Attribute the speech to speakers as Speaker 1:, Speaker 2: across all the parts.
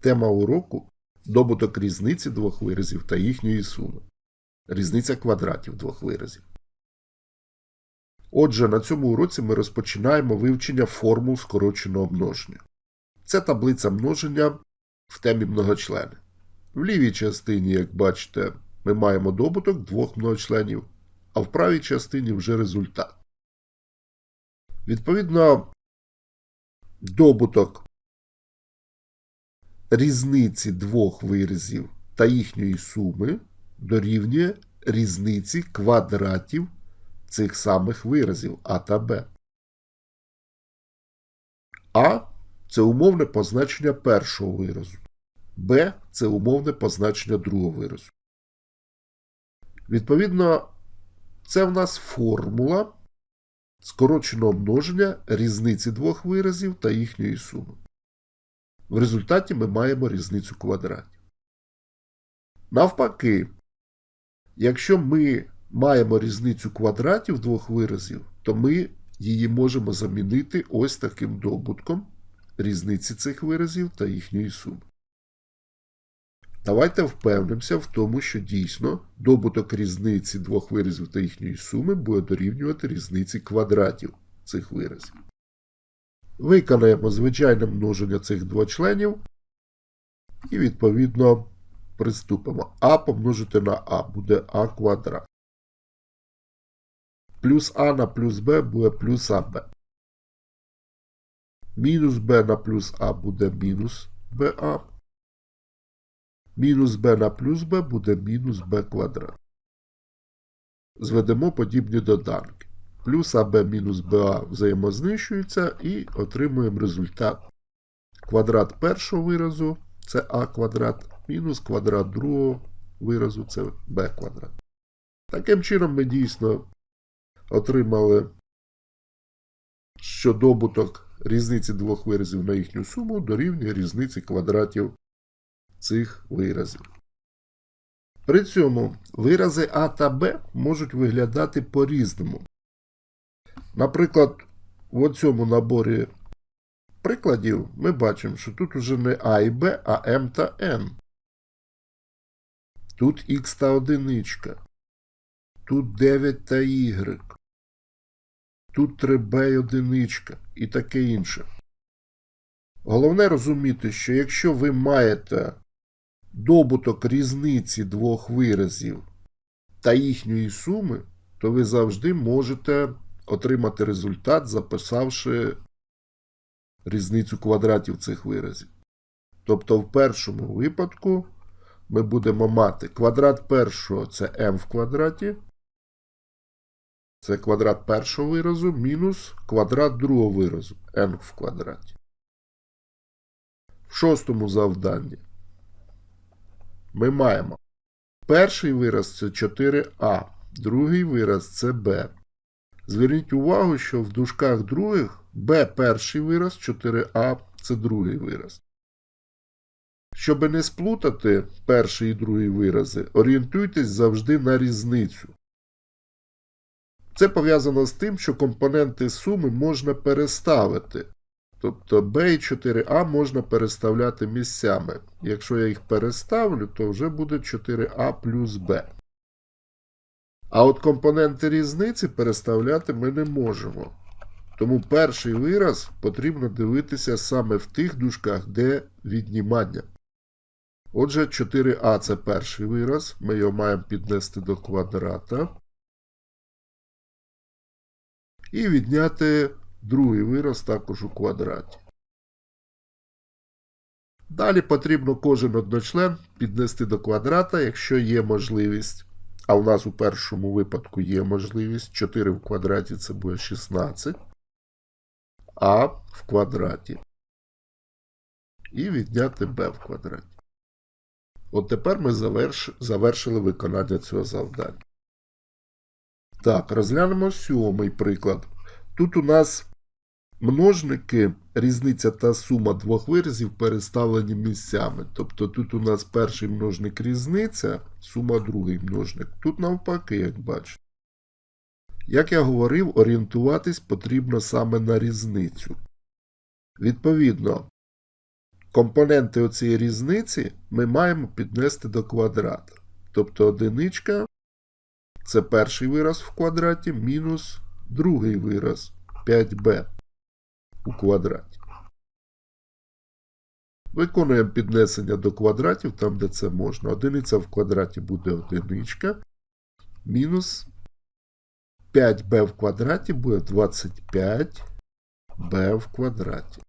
Speaker 1: Тема уроку добуток різниці двох виразів та їхньої суми. Різниця квадратів двох виразів. Отже, на цьому уроці ми розпочинаємо вивчення формул скороченого множення. Це таблиця множення в темі многочлени. В лівій частині, як бачите, ми маємо добуток двох многочленів, а в правій частині вже результат. Відповідно, добуток різниці двох виразів та їхньої суми дорівнює різниці квадратів цих самих виразів А та Б. А це умовне позначення першого виразу. Б це умовне позначення другого виразу. Відповідно, це в нас формула скороченого множення різниці двох виразів та їхньої суми. В результаті ми маємо різницю квадратів. Навпаки, якщо ми маємо різницю квадратів двох виразів, то ми її можемо замінити ось таким добутком різниці цих виразів та їхньої суми. Давайте впевнимося в тому, що дійсно добуток різниці двох виразів та їхньої суми буде дорівнювати різниці квадратів цих виразів. Виконаємо звичайне множення цих двох членів і, відповідно, приступимо. А помножити на А буде А квадрат. Плюс А на плюс Б буде плюс АБ. Мінус Б на плюс А буде мінус БА. Мінус b на плюс b буде мінус b квадрат. Зведемо подібні доданки. Плюс АБ мінус БА взаємознищуються і отримуємо результат. Квадрат першого виразу це А квадрат, мінус квадрат другого виразу це b квадрат. Таким чином ми дійсно отримали, що добуток різниці двох виразів на їхню суму дорівнює різниці квадратів цих виразів. При цьому вирази А та Б можуть виглядати по-різному. Наприклад, в цьому наборі прикладів ми бачимо, що тут уже не А і Б, а М та Н. Тут Х та одиничка. Тут 9 та Y. Тут 3Б і одиничка і таке інше. Головне розуміти, що якщо ви маєте добуток різниці двох виразів та їхньої суми, то ви завжди можете отримати результат, записавши різницю квадратів цих виразів. Тобто, в першому випадку ми будемо мати квадрат першого це m в квадраті. Це квадрат першого виразу мінус квадрат другого виразу n в квадраті. В шостому завданні ми маємо перший вираз це 4а, другий вираз це b. Зверніть увагу, що в дужках других b перший вираз, 4а це другий вираз. Щоб не сплутати перший і другий вирази, орієнтуйтесь завжди на різницю. Це пов'язано з тим, що компоненти суми можна переставити. Тобто b і 4а можна переставляти місцями. Якщо я їх переставлю, то вже буде 4а плюс b. А от компоненти різниці переставляти ми не можемо. Тому перший вираз потрібно дивитися саме в тих дужках, де віднімання. Отже, 4а це перший вираз. Ми його маємо піднести до квадрата. І відняти другий вираз також у квадраті. Далі потрібно кожен одночлен піднести до квадрата, якщо є можливість. А у нас у першому випадку є можливість. 4 в квадраті це буде 16. А в квадраті. І відняти b в квадраті. От тепер ми заверш... завершили виконання цього завдання. Так, розглянемо сьомий приклад. Тут у нас множники, різниця та сума двох виразів переставлені місцями. Тобто тут у нас перший множник різниця, сума другий множник. Тут навпаки, як бачите. Як я говорив, орієнтуватись потрібно саме на різницю. Відповідно, компоненти оцієї різниці ми маємо піднести до квадрата. Тобто одиничка це перший вираз в квадраті мінус другий вираз 5b у квадраті. Виконуємо піднесення до квадратів там, де це можна. Одиниця в квадраті буде одиничка. Мінус 5b в квадраті буде 25b в квадраті.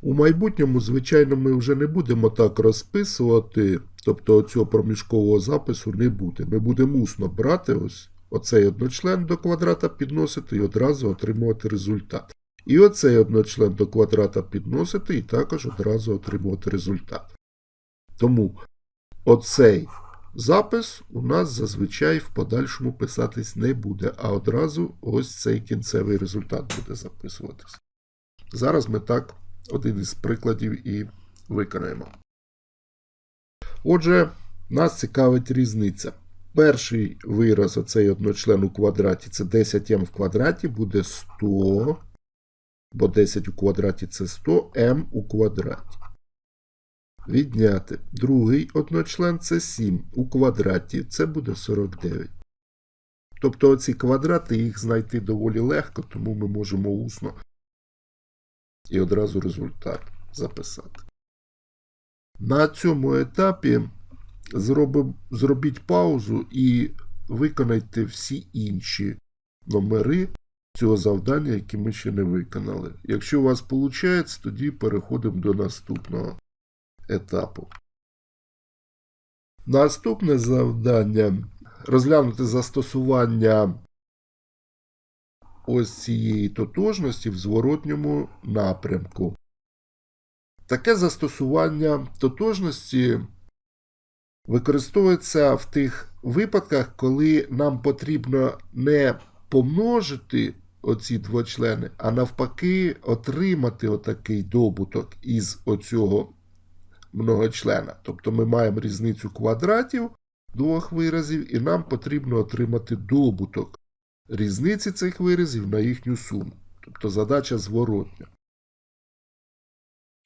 Speaker 1: У майбутньому, звичайно, ми вже не будемо так розписувати, тобто цього проміжкового запису не буде. Ми будемо усно брати ось оцей одночлен до квадрата підносити і одразу отримувати результат. І оцей одночлен до квадрата підносити і також одразу отримувати результат. Тому оцей запис у нас зазвичай в подальшому писатись не буде, а одразу ось цей кінцевий результат буде записуватись. Зараз ми так один із прикладів і виконаємо. Отже, нас цікавить різниця. Перший вираз, оцей одночлен у квадраті, це 10m в квадраті, буде 100, бо 10 у квадраті це 100, m у квадраті. Відняти. Другий одночлен це 7 у квадраті, це буде 49. Тобто оці квадрати їх знайти доволі легко, тому ми можемо усно і одразу результат записати. На цьому етапі зробим, зробіть паузу і виконайте всі інші номери цього завдання, які ми ще не виконали. Якщо у вас виходить, тоді переходимо до наступного етапу. Наступне завдання розглянути застосування ось цієї тотожності в зворотньому напрямку. Таке застосування тотожності використовується в тих випадках, коли нам потрібно не помножити оці двочлени, а навпаки, отримати отакий добуток із оцього многочлена. Тобто ми маємо різницю квадратів двох виразів, і нам потрібно отримати добуток різниці цих виразів на їхню суму. Тобто задача зворотня.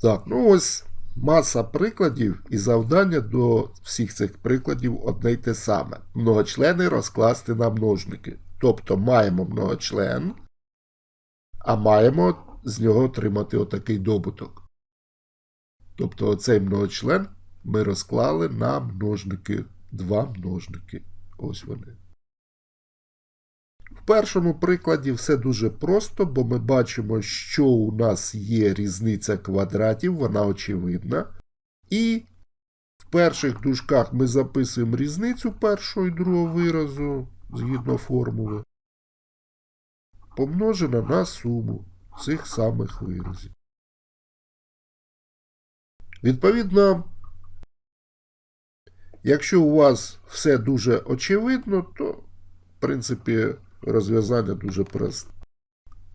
Speaker 1: Так, ну ось маса прикладів і завдання до всіх цих прикладів одне й те саме. Многочлени розкласти на множники. Тобто маємо многочлен, а маємо з нього отримати отакий добуток. Тобто оцей многочлен ми розклали на множники, два множники. Ось вони. В першому прикладі все дуже просто, бо ми бачимо, що у нас є різниця квадратів, вона очевидна. І в перших дужках ми записуємо різницю першого і другого виразу згідно формули, помножена на суму цих самих виразів. Відповідно, якщо у вас все дуже очевидно, то, в принципі, розв'язання дуже просте.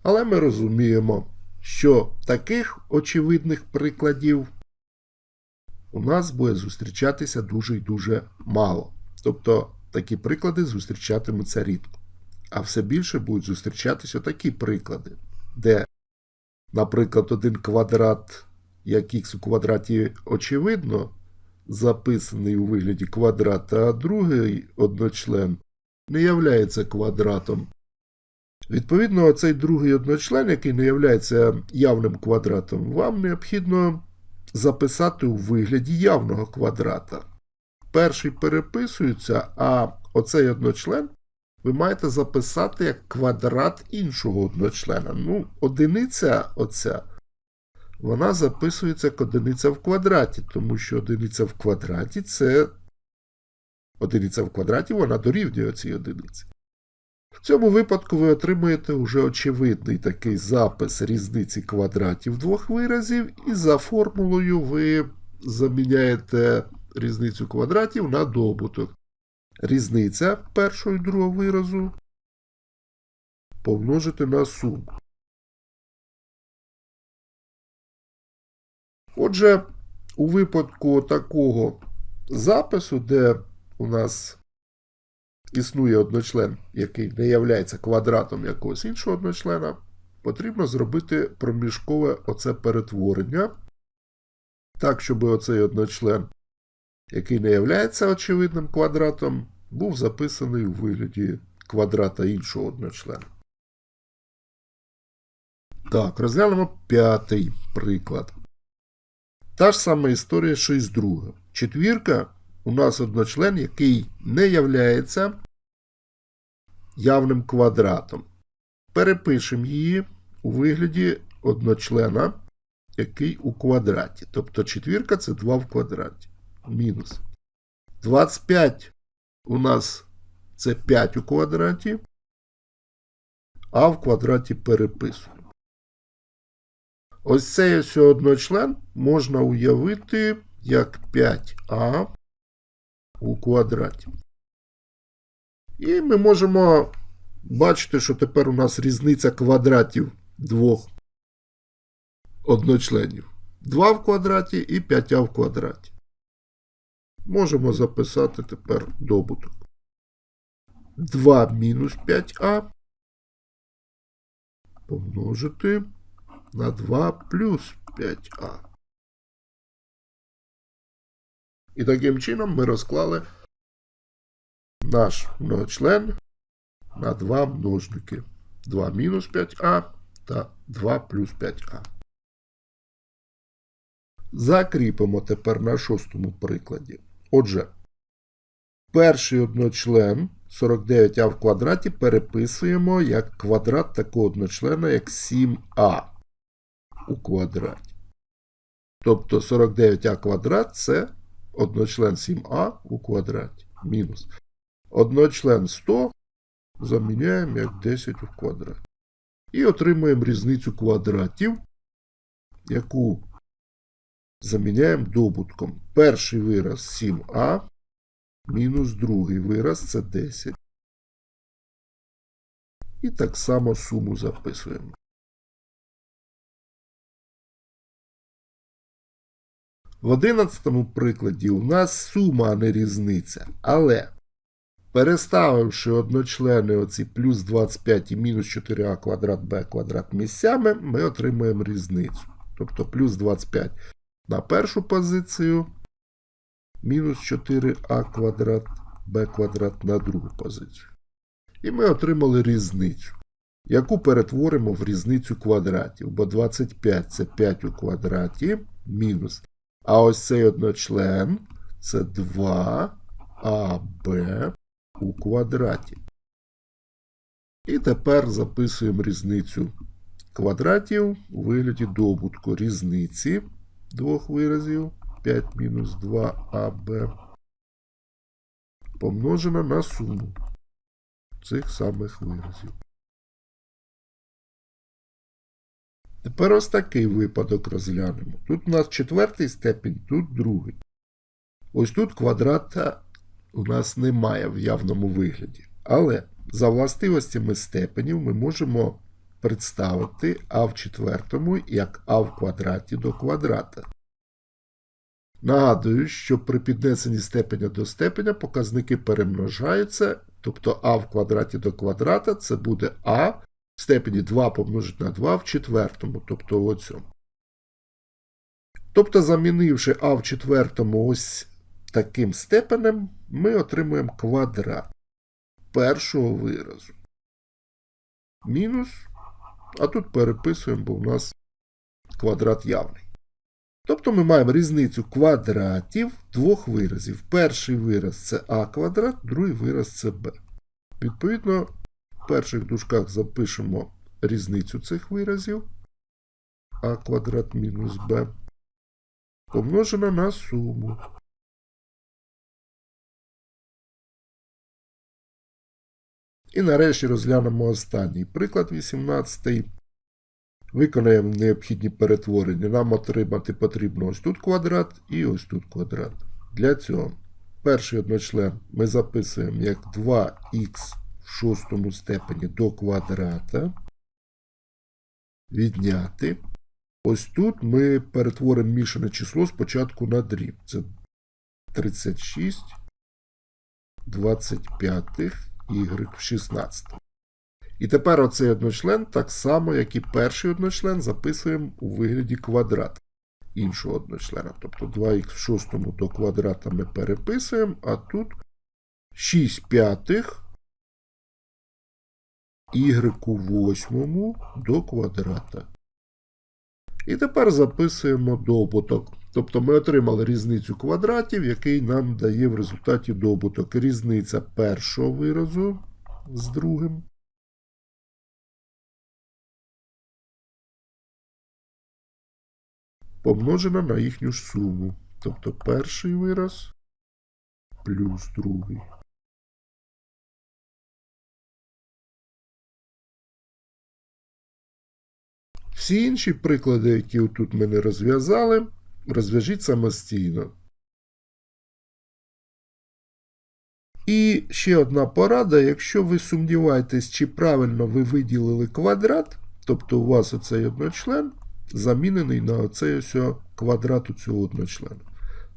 Speaker 1: Але ми розуміємо, що таких очевидних прикладів у нас буде зустрічатися дуже і дуже мало. Тобто такі приклади зустрічатимуться рідко. А все більше будуть зустрічатися такі приклади, де, наприклад, один квадрат, як х у квадраті очевидно, записаний у вигляді квадрата, а другий одночлен не являється квадратом. Відповідно, цей другий одночлен, який не являється явним квадратом, вам необхідно записати у вигляді явного квадрата. Перший переписується, а оцей одночлен ви маєте записати як квадрат іншого одночлена. Ну, одиниця оця, вона записується як одиниця в квадраті, тому що одиниця в квадраті це одиниця в квадраті, вона дорівнює цій одиниці. В цьому випадку ви отримуєте уже очевидний такий запис різниці квадратів двох виразів, і за формулою ви заміняєте різницю квадратів на добуток. Різниця першого і другого виразу помножити на суму. Отже, у випадку такого запису, де у нас існує одночлен, який не являється квадратом якогось іншого одночлена, потрібно зробити проміжкове оце перетворення, так, щоб оцей одночлен, який не є очевидним квадратом, був записаний у вигляді квадрата іншого одночлена. Так, розглянемо п'ятий приклад. Та ж сама історія, що і з другим. Четвірка у нас одночлен, який не являється явним квадратом. Перепишемо її у вигляді одночлена, який у квадраті. Тобто четвірка це 2 в квадраті. Мінус. 25 у нас це 5 у квадраті, а в квадраті переписуємо. Ось цей ось одночлен можна уявити як 5а у квадраті. І ми можемо бачити, що тепер у нас різниця квадратів двох одночленів. 2 в квадраті і 5а в квадраті. Можемо записати тепер добуток. 2 мінус 5а помножити на 2 плюс 5а. І таким чином ми розклали наш многочлен на два множники. 2 мінус 5а та 2 плюс 5а. Закріпимо тепер на шостому прикладі. Отже, перший одночлен 49а в квадраті переписуємо як квадрат такого одночлена, як 7а у квадраті. Тобто 49а квадрат це одночлен 7а у квадраті. Мінус. Одночлен 100 заміняємо як 10 у квадраті. І отримуємо різницю квадратів, яку заміняємо добутком. Перший вираз 7а, мінус другий вираз це 10. І так само суму записуємо. В одинадцятому прикладі у нас сума, а не різниця. Але переставивши одночлени оці плюс 25 і мінус 4а квадрат b квадрат місцями, ми отримуємо різницю. Тобто плюс 25 на першу позицію, мінус 4а квадрат b квадрат на другу позицію. І ми отримали різницю, яку перетворимо в різницю квадратів. Бо 25 це 5 у квадраті мінус. А ось цей одночлен це 2аб у квадраті. І тепер записуємо різницю квадратів у вигляді добутку різниці двох виразів 5 мінус 2аб помножена на суму цих самих виразів. Тепер ось такий випадок розглянемо. Тут у нас четвертий степінь, тут другий. Ось тут квадрата у нас немає в явному вигляді. Але за властивостями степенів ми можемо представити а в четвертому як а в квадраті до квадрата. Нагадую, що при піднесенні степеня до степеня показники перемножаються, тобто а в квадраті до квадрата це буде а степені 2 помножити на 2 в четвертому, тобто оцьому. Тобто, замінивши а в четвертому ось таким степенем, ми отримуємо квадрат першого виразу. Мінус, а тут переписуємо, бо у нас квадрат явний. Тобто ми маємо різницю квадратів двох виразів. Перший вираз це а квадрат, другий вираз це b. Відповідно, в перших дужках запишемо різницю цих виразів а квадрат мінус b помножена на суму. І нарешті розглянемо останній приклад 18. Виконаємо необхідні перетворення. Нам отримати потрібно ось тут квадрат і ось тут квадрат. Для цього перший одночлен ми записуємо як 2х в шостому степені до квадрата. Відняти. Ось тут ми перетворимо мішане число спочатку на дріб. Це 36 25 y в 16. І тепер оцей одночлен, так само, як і перший одночлен, записуємо у вигляді квадрата іншого одночлена. Тобто 2х в шостому до квадрата ми переписуємо, а тут 6 п'ятих y восьмому до квадрата. І тепер записуємо добуток. Тобто ми отримали різницю квадратів, який нам дає в результаті добуток. Різниця першого виразу з другим. Помножена на їхню ж суму. Тобто перший вираз плюс другий. Всі інші приклади, які тут ми не розв'язали, розв'яжіть самостійно. І ще одна порада, якщо ви сумніваєтесь, чи правильно ви виділили квадрат, тобто у вас оцей одночлен замінений на оцей ось квадрат у цього одночлена,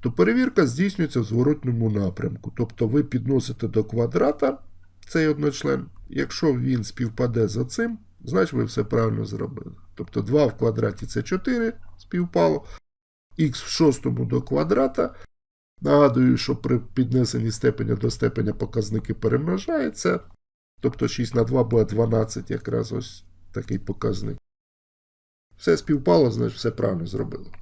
Speaker 1: то перевірка здійснюється в зворотньому напрямку. Тобто ви підносите до квадрата цей одночлен, якщо він співпаде за цим, значить ви все правильно зробили. Тобто 2 в квадраті це 4 співпало, х в шостому до квадрата. Нагадую, що при піднесенні степеня до степеня показники перемножаються. Тобто 6 на 2 буде 12, якраз ось такий показник. Все співпало, значить все правильно зробили.